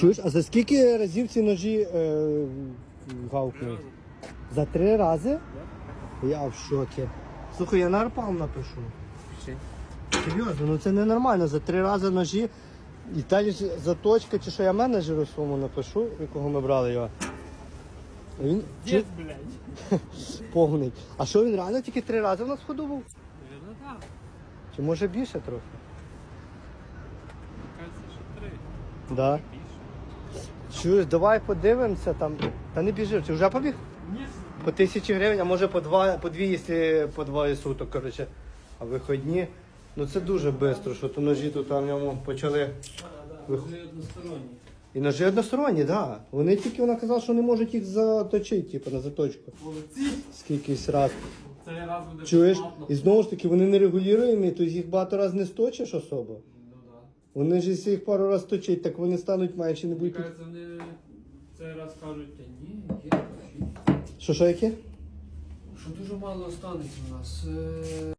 Чуєш, а за скільки разів ці ножі е, гавкнуть? За три рази? Я в шокі. Слухай, я на арпал напишу. Серйозно, ну це ненормально. За три рази ножі. І та ж заточка, чи що я менеджеру своєму напишу, якого ми брали його. А Він Дід, блядь. повний. А що він реально тільки три рази в нас в ходу був? Наверно, так. Чи може більше трохи? Кажеться, що три. Да. Чуєш, давай подивимося там. Та не біжи, чи вже побіг? Ні, По тисячі гривень, а може по два, по дві, якщо по двоє суток, коротше. А виходні. Ну це дуже швидко, що то ножі тут на ньому почали. Вих- односторонні. І ножі односторонні, так. Да. Вони тільки вона казала, що не можуть їх заточити, типу, на заточку. Скількись раз. Цей раз буде Чуєш? І знову ж таки вони не регулюємі, тобто їх багато разів не сточиш особо. Вони ж якщо їх пару раз точить, так вони стануть майже не Мені будуть. кажеться, вони цей раз кажуть, та ні, є гроші. Що, що яке? Що дуже мало останеться у нас. Е,